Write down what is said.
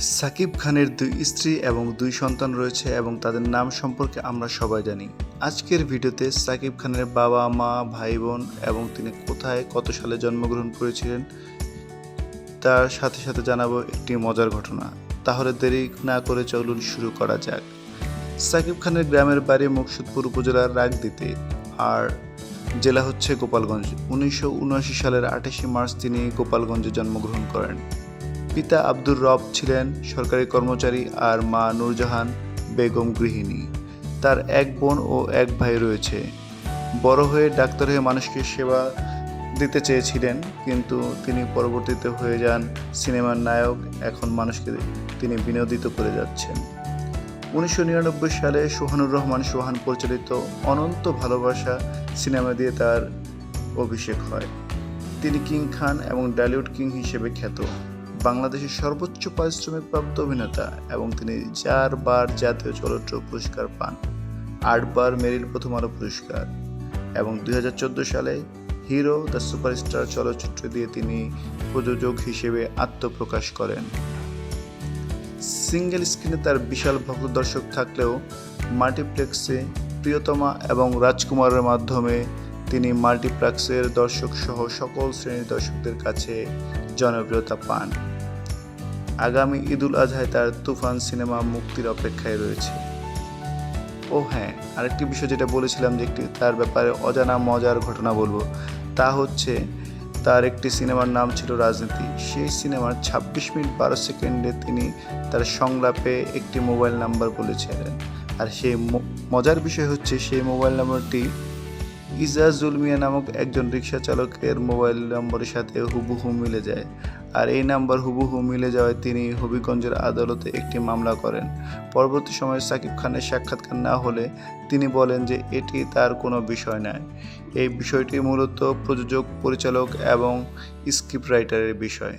সাকিব খানের দুই স্ত্রী এবং দুই সন্তান রয়েছে এবং তাদের নাম সম্পর্কে আমরা সবাই জানি। আজকের ভিডিওতে সাকিব খানের বাবা, মা, ভাই, বোন এবং তিনি কোথায়, কত সালে জন্মগ্রহণ করেছিলেন, তার সাথে সাথে জানাব একটি মজার ঘটনা। তাহলে দেরি না করে চলুন শুরু করা যাক। সাকিব খানের গ্রামের বাড়ি মুকসুদপুর উপজেলার রাগদিতে। আর জেলা হচ্ছে গোপালগঞ্জ। উনিশশো উনআশি সালের আঠাশে মার্চ তিনি গোপালগঞ্জে জন্মগ্রহণ করেন। পিতা আব্দুর রব ছিলেন সরকারি কর্মচারী আর মা নূরজাহান বেগম গৃহিণী। তার এক বোন ও এক ভাই রয়েছে। বড় হয়ে ডাক্তার হয়ে মানুষকে সেবা দিতে চেয়েছিলেন, কিন্তু তিনি পরবর্তীতে হয়ে যান সিনেমার নায়ক। এখন মানুষকে তিনি বিনোদিত করে যাচ্ছেন। উনিশশো নিরানব্বই সালে সোহানুর রহমান সোহান পরিচালিত অনন্ত ভালোবাসা সিনেমা দিয়ে তার অভিষেক হয়। তিনি কিং খান এবং ডালিউড কিং হিসেবে খ্যাত। বাংলাদেশের সর্বোচ্চ পারিশ্রমিকপ্রাপ্ত অভিনেতা এবং তিনি চারবার জাতীয় চলচ্চিত্র পুরস্কার পান, আটবার মেরিল প্রথম আলো পুরস্কার এবং দুই হাজার চোদ্দ সালে হিরো দ্য সুপারস্টার চলচ্চিত্র দিয়ে তিনি প্রযোজক হিসেবে আত্মপ্রকাশ করেন। সিঙ্গেল স্ক্রিনে তার বিশাল ভক্ত দর্শক থাকলেও মাল্টিপ্লেক্সে প্রিয়তমা এবং রাজকুমারের মাধ্যমে তিনি মাল্টিপ্লেক্সের দর্শক সহ সকল শ্রেণির দর্শকদের কাছে জনপ্রিয়তা পান। আগামী ঈদুল আজহায় তার তুফান সিনেমা মুক্তির অপেক্ষায় রয়েছে। ও হ্যাঁ আরেকটি বিষয় যেটা বলেছিলাম যে একটি তার ব্যাপারে অজানা মজার ঘটনা বলব। তা হচ্ছে, তার একটি সিনেমার নাম ছিল রাজনীতি। সেই সিনেমার ছাব্বিশ মিনিট বারো সেকেন্ডে তিনি তার সংলাপে একটি মোবাইল নাম্বার বলেছিলেন। আর সেই মজার বিষয় হচ্ছে, সেই মোবাইল নাম্বারটি ইজাজুল মিয়া নামক একজন রিক্সা চালকের মোবাইল নম্বরের সাথে হুবহু মিলে যায়। আর এই নাম্বার হুবহু মিলে যাওয়ায় তিনি হবিগঞ্জের আদালতে একটি মামলা করেন। পরবর্তী সময়ে সাকিব খানের সাক্ষাৎকার না হলে তিনি বলেন যে এটি তার কোনো বিষয় নয়। এই বিষয়টি মূলত প্রযোজক, পরিচালক এবং স্ক্রিপ্ট রাইটারের বিষয়।